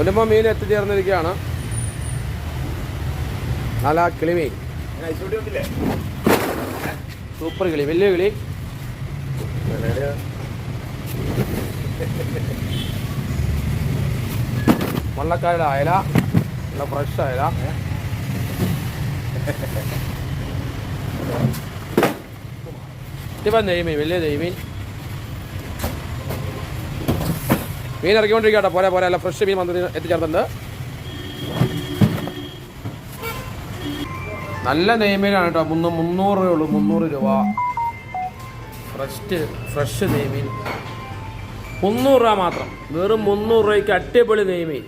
മുൻപ് മീൻ എത്തിച്ചേർന്നിരിക്കുകയാണ്. നല്ല കിളിമീൻ സൂപ്പർ കിളി വലിയ കിളി. വള്ളക്കാരുടെ അയല നല്ല ഫ്രഷ് അയല. ഇപ്പം നെയ്മീൻ വലിയ നെയ്മീൻ. മീൻ ഇറക്കിക്കൊണ്ടിരിക്കട്ടെ പോരാ പോരാ. അല്ല ഫ്രഷ് മീൻ വന്ന് എത്തിച്ചേർത്തുണ്ട് നല്ല നെയ്മീനാണ് കേട്ടോ. മുന്നൂ മുന്നൂറ് രൂപയുള്ളൂ മുന്നൂറ് രൂപ. ഫ്രഷ് ഫ്രഷ് നെയ്മീൻ. മുന്നൂറ് രൂപ മാത്രം. വെറും മുന്നൂറ് രൂപയ്ക്ക് അടിപൊളി നെയ്മീൻ.